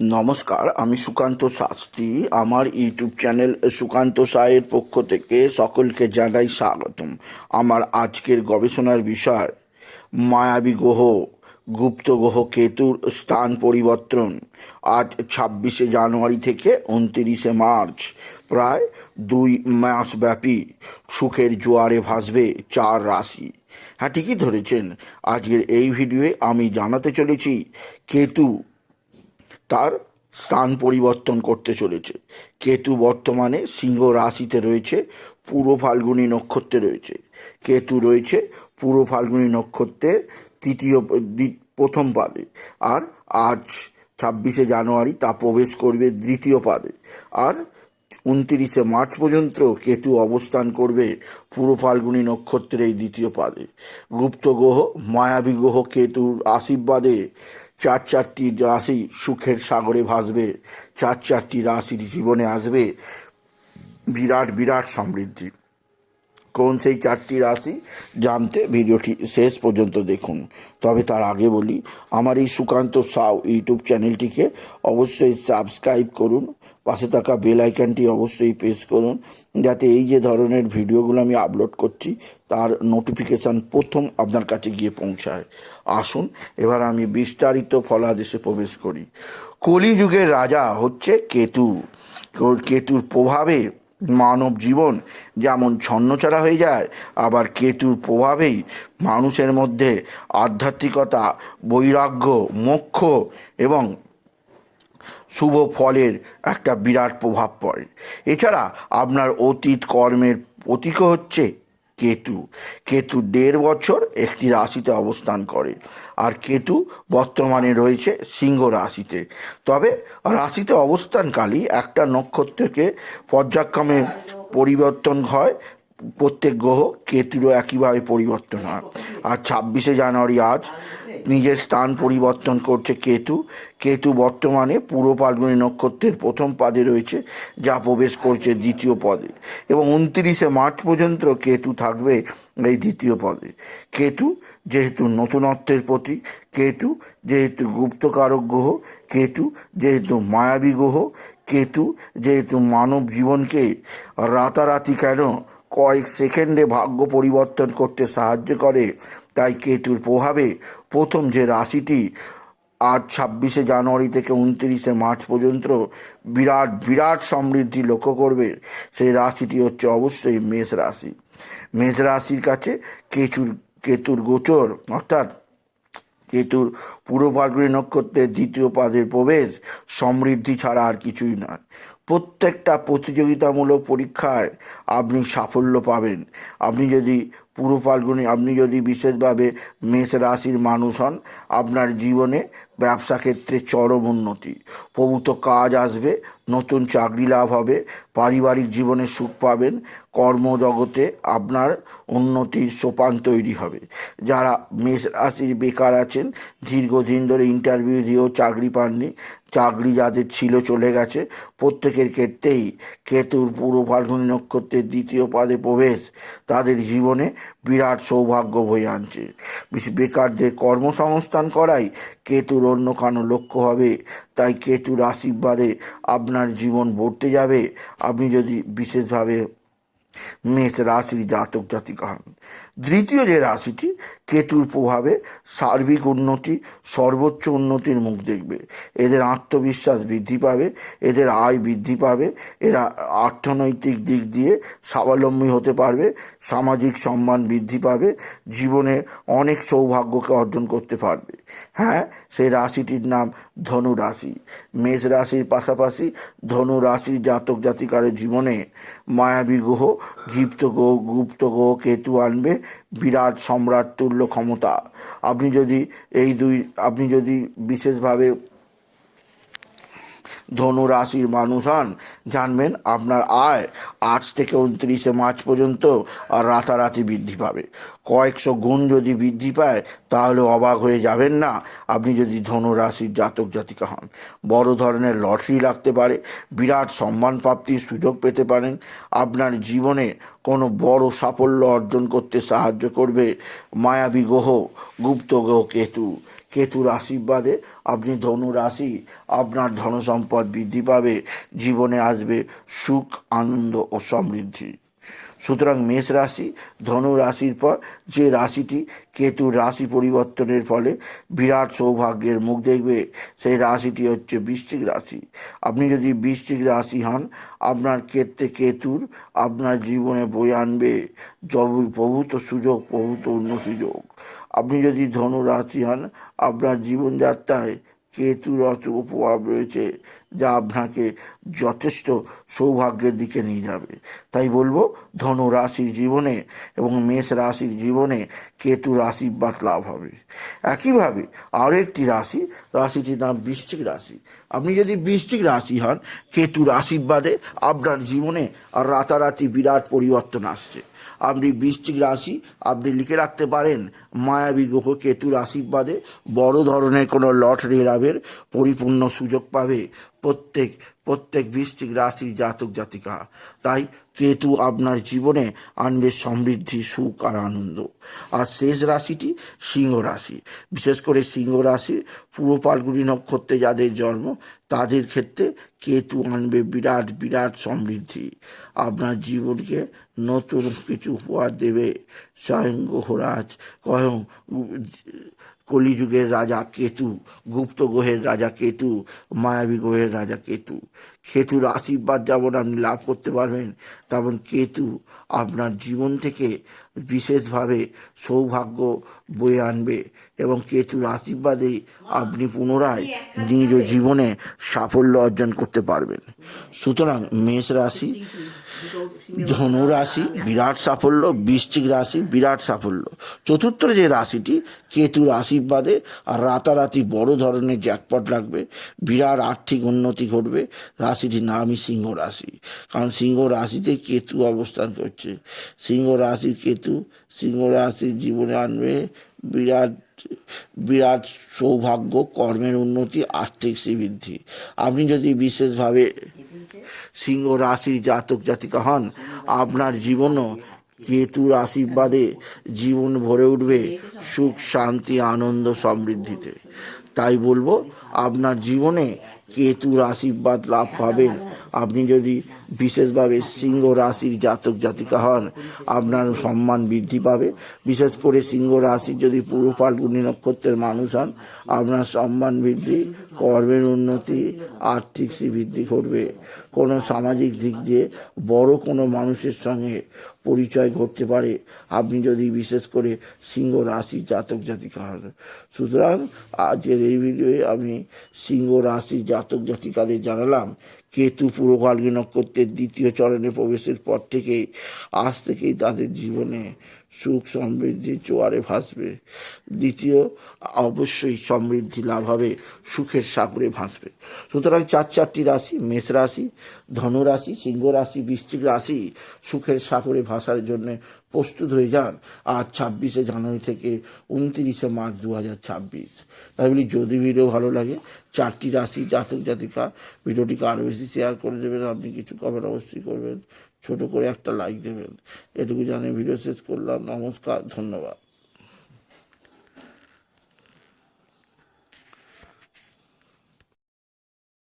নমস্কার, আমি সুকান্ত শাস্ত্রী। আমার ইউটিউব চ্যানেল সুকান্ত সায়ের পক্ষ থেকে সকলকে জানাই স্বাগতম। আমার আজকের গবেষণার বিষয়, মায়াবী গ্রহ, গুপ্ত গ্রহ কেতুর স্থান পরিবর্তন। আজ ছাব্বিশে জানুয়ারি থেকে উনতিরিশে মার্চ, প্রায় দুই মাস ব্যাপী সুখের জোয়ারে ভাসবে চার রাশি। হ্যাঁ ঠিকই ধরেছেন। আজকের এই ভিডিওয়ে আমি জানাতে চলেছি, কেতু তার স্থান পরিবর্তন করতে চলেছে। কেতু বর্তমানে সিংহ রাশিতে রয়েছে, পুরো ফাল্গুনি নক্ষত্রে রয়েছে। কেতু রয়েছে, পুরো ফাল্গুনি নক্ষত্রের তৃতীয় প্রথম পাদে। আর আজ ছাব্বিশে জানুয়ারি তা প্রবেশ করবে দ্বিতীয় পাদে। আর উনতিরিশে মার্চ পর্যন্ত কেতু অবস্থান করবে পুরো ফাল্গুনী নক্ষত্রের এই দ্বিতীয় পাদে। গুপ্ত গ্রহ, মায়াবী গ্রহ কেতুর আশীর্বাদে চার চারটি রাশি সুখের সাগরে ভাসবে, চার চারটি রাশির জীবনে আসবে বিরাট বিরাট সমৃদ্ধি। কোন সেই চারটি রাশি জানতে ভিডিওটি শেষ পর্যন্ত দেখুন। তবে তার আগে বলি, আমার এই সুকান্ত সাউ ইউটিউব চ্যানেলটিকে অবশ্যই সাবস্ক্রাইব করুন পাশে থাকা বেল আইকনটি অবশ্যই প্রেস করুন। যাতে এই যে ধরনের ভিডিওগুলো আমি আপলোড করছি, তার নোটিফিকেশান প্রথম আপনার কাছে গিয়ে পৌঁছায়। আসুন, এবার আমি বিস্তারিত ফলাদেশে প্রবেশ করি। কলিযুগের রাজা হচ্ছে কেতু। কেতুর প্রভাবে মানব জীবন যেমন ছন্নছাড়া হয়ে যায়, আবার কেতুর প্রভাবেই মানুষের মধ্যে আধ্যাত্মিকতা, বৈরাগ্য, মোক্ষ এবং শুভ ফলের একটা বিরাট প্রভাব পড়ে। এছাড়া আপনার অতীত কর্মের প্রতীকও হচ্ছে কেতু। কেতু দেড় বছর একটি রাশিতে অবস্থান করে। আর কেতু বর্তমানে রয়েছে সিংহ রাশিতে। তবে রাশিতে অবস্থানকালী একটা নক্ষত্রকে পর্যায়ক্রমে পরিবর্তন হয় প্রত্যেক গ্রহ কেতুরও একইভাবে পরিবর্তন হয়। আর ছাব্বিশে জানুয়ারি আজ নিজের স্থান পরিবর্তন করছে কেতু। কেতু বর্তমানে পূর্ব ফাল্গুনী নক্ষত্রের প্রথম পাদে রয়েছে, যা প্রবেশ করছে দ্বিতীয় পদে। এবং উনত্রিশে মার্চ পর্যন্ত কেতু থাকবে এই দ্বিতীয় পদে। কেতু যেহেতু নতুনত্বের প্রতীক, কেতু যেহেতু গুপ্তকারক গ্রহ, কেতু যেহেতু মায়াবী গ্রহ, কেতু যেহেতু মানব জীবনকে রাতারাতি কেন কয়েক সেকেন্ডে ভাগ্য পরিবর্তন করতে সাহায্য করে, তাই কেতুর প্রভাবে প্রথম যে রাশিটি আজ ছাব্বিশে জানুয়ারি থেকে উনত্রিশে মার্চ পর্যন্ত বিরাট বিরাট সমৃদ্ধি লক্ষ্য করবে, সেই রাশিটি হচ্ছে অবশ্যই মেষ রাশি। মেষ রাশির কাছে কেচুর, কেতুর গোচর, অর্থাৎ কেতুর পূর্ব নক্ষত্রের দ্বিতীয় পাদের প্রবেশ সমৃদ্ধি ছাড়া আর কিছুই নয়। প্রত্যেকটা প্রতিযোগিতামূলক পরীক্ষায় আপনি সাফল্য পাবেন। আপনি যদি পূর্ব ফাল্গুনি, আপনি যদি বিশেষভাবে মেষ রাশির মানুষ হন, আপনার জীবনে ব্যবসা ক্ষেত্রে চরম উন্নতি। প্রভূত কাজ আসবে, নতুন চাকরি লাভ হবে, পারিবারিক জীবনে সুখ পাবেন কর্মজগতে আপনার উন্নতির সোপান তৈরি হবে। যারা মেষ রাশির বেকার আছেন, দীর্ঘদিন ধরে ইন্টারভিউ দিয়েও চাকরি পাননি, চাকরি যাদের ছিল চলে গেছে, প্রত্যেকের ক্ষেত্রেই কেতুর পূর্ব ফাল্গুনী নক্ষত্রের দ্বিতীয় পাদে প্রবেশ তাদের জীবনে বিরাট সৌভাগ্য বয়ে আনছে। বেকারদের কর্মসংস্থান করাই কেতুর অন্য কানো লক্ষ্য হবে, তাই কেতুর আশীর্বাদে আপনার জীবন ভরতে যাবে। আপনি যদি বিশেষভাবে মেষ রাশির জাতক জাতিকা। হন দ্বিতীয় যে রাশিটি, কেতুর প্রভাবে সার্বিক উন্নতি, সর্বোচ্চ উন্নতির মুখ দেখবে। এদের আত্মবিশ্বাস বৃদ্ধি পাবে, এদের আয় বৃদ্ধি পাবে, এরা অর্থনৈতিক দিক দিয়ে স্বাবলম্বী হতে পারবে, সামাজিক সম্মান বৃদ্ধি পাবে, জীবনে অনেক সৌভাগ্যকে অর্জন করতে পারবে। হ্যাঁ সেই রাশিটির নাম ধনু রাশি। মেষ রাশির পাশাপাশি ধনু রাশির জাতক জাতিকারের জীবনে মায়াবী গ্রহ গিপ্ত গ্রহ গুপ্ত গ্রহ কেতু আনবে, বিরাট সম্রাট তুল্য ক্ষমতা। আপনি যদি এই দুই, আপনি যদি বিশেষভাবে ধনু রাশির মানুষ হন জানবেন আপনার আয় আজ থেকে উনত্রিশে মার্চ পর্যন্ত আর রাতারাতি বৃদ্ধি পাবে। কয়েকশো গুণ যদি বৃদ্ধি পায়, তাহলে অবাক হয়ে যাবেন না। আপনি যদি ধনু রাশির জাতক জাতিকা হন। বড় ধরনের লটারি লাগতে পারে, বিরাট সম্মান প্রাপ্তির সুযোগ পেতে পারেন। আপনার জীবনে কোনো বড় সাফল্য অর্জন করতে সাহায্য করবে মায়াবী গ্রহ, গুপ্ত গ্রহ কেতু। কেতুর আশীর্বাদে আপনি ধনু রাশি, আপনার ধনসম্পদ বৃদ্ধি পাবে, জীবনে আসবে সুখ, আনন্দ ও সমৃদ্ধি। সুতরাং মেষ রাশি, ধনু রাশির পর যে রাশিটি কেতুর রাশি পরিবর্তনের ফলে বিরাট সৌভাগ্যের মুখ দেখবে, সেই রাশিটি হচ্ছে বৃশ্চিক রাশি। আপনি যদি বৃশ্চিক রাশি হন, আপনার ক্ষেত্রে কেতুর আপনার জীবনে বয়ে আনবে প্রভূত সুযোগ, প্রভূত উন্নতি যোগ আপনি যদি ধনু রাশি হন, আপনার জীবনযাত্রায় কেতুর অত প্রভাব রয়েছে, যা আপনাকে যথেষ্ট সৌভাগ্যের দিকে নিয়ে যাবে। তাই বলব ধনু রাশির জীবনে এবং মেষ রাশির জীবনে কেতুর আশীর্বাদ লাভ হবে। একইভাবে আরও একটি রাশি, রাশিটির নাম বৃশ্চিক রাশি। আপনি যদি বৃশ্চিক রাশি হন কেতুর আশীর্বাদে আপনার জীবনে আর রাতারাতি বিরাট পরিবর্তন আসছে। আপনি বৃশ্চিক রাশি, আপনি লিখে রাখতে পারেন মায়াবী গ্রহ কেতুর আশীর্বাদে বড় ধরনের কোনো লটারি লাভের পরিপূর্ণ সুযোগ পাবে। প্রত্যেক প্রত্যেক বৃষ্টিক রাশি জাতক জাতিকা। তাই কেতু আপনার জীবনে আনবে সমৃদ্ধি, সুখ আর আনন্দ। আর শেষ রাশিটি সিংহ রাশি। বিশেষ করে সিংহ রাশির পূর্ব নক্ষত্রে যাদের জন্ম, তাদের ক্ষেত্রে কেতু আনবে বিরাট বিরাট সমৃদ্ধি। আপনার জীবনকে নতুন কিছু উপহার দেবে। স্বয়ং গ্রহরাজ কয়ং কলিযুগের রাজা কেতু গুপ্ত গ্রহের রাজা কেতু মায়াবী গ্রহের রাজা কেতু কেতুর আশীর্বাদ যেমন আপনি লাভ করতে পারবেন, তেমন কেতু আপনার জীবন থেকে বিশেষভাবে সৌভাগ্য বয়ে আনবে এবং কেতুর আশীর্বাদেই আপনি পুনরায় নিজ জীবনে সাফল্য অর্জন করতে পারবেন। সুতরাং মেষ রাশি ধনু রাশি বিরাট সাফল্য, বৃশ্চিক রাশি বিরাট সাফল্য। চতুর্থ যে রাশিটি, কেতুর আশীর্বাদে আর রাতারাতি বড় ধরনের জ্যাকপট লাগবে, বিরাট আর্থিক উন্নতি ঘটবে রাশিটির নামই সিংহ রাশি। কারণ সিংহ রাশিতে কেতু অবস্থান করছে। সিংহ রাশির কেতু, সিংহ রাশির জীবনে আনবে বিরাট বিরাট সৌভাগ্য, কর্মের উন্নতি, আর্থিক শ্রীবৃদ্ধি। আপনি যদি বিশেষভাবে সিংহ রাশির জাতক জাতিকা হন, আপনার জীবনও কেতুর আশীর্বাদে জীবন ভরে উঠবে সুখ, শান্তি, আনন্দ, সমৃদ্ধিতে। তাই বলব, আপনার জীবনে কেতুর আশীর্বাদ লাভ পাবেন? আপনি যদি বিশেষভাবে সিংহ রাশির জাতক জাতিকা হন, আপনার সম্মান বৃদ্ধি পাবে। বিশেষ করে সিংহ রাশির যদি পুরো ফাল্গুনি নক্ষত্রের মানুষ হন, আপনার সম্মান বৃদ্ধি, কর্মের উন্নতি, আর্থিক শ্রীবৃদ্ধি ঘটবে। কোনো সামাজিক দিক দিয়ে বড় কোনো মানুষের সঙ্গে পরিচয় ঘটতে পারে। আপনি যদি বিশেষ করে সিংহ রাশি জাতক জাতিকা হন। সুতরাং আজের এই ভিডিওয়ে আমি সিংহ রাশি জাতক জাতিকাদের জানালাম, কেতু পুরকালী নক্ষত্রের দ্বিতীয় চরণে প্রবেশের পর থেকেই, আজ থেকেই তাদের জীবনে সুখ সমৃদ্ধি জোয়ারে ভাসবে। দ্বিতীয়, অবশ্যই সমৃদ্ধি লাভ হবে, সুখের সাগরে ভাসবে। সুতরাং চার চারটি রাশি, মেষ রাশি ধনু রাশি সিংহ রাশি, বৃশ্চিক রাশি সুখের সাগরে ভাসার জন্য প্রস্তুত হয়ে যান। আর ছাব্বিশে জানুয়ারি থেকে উনত্রিশে মার্চ দু হাজার ছাব্বিশ। তাই বলি যদি ভিডিও ভালো লাগে চারটি রাশি, জাতক জাতিকা। ভিডিওটিকে আরও বেশি শেয়ার করে দেবেন, আপনি কিছু কমেন্ট অবশ্যই করবেন। ছোট করে একটা লাইক দেবেন। এটুকু জানিয়ে ভিডিও শেষ করলাম। নমস্কার, ধন্যবাদ।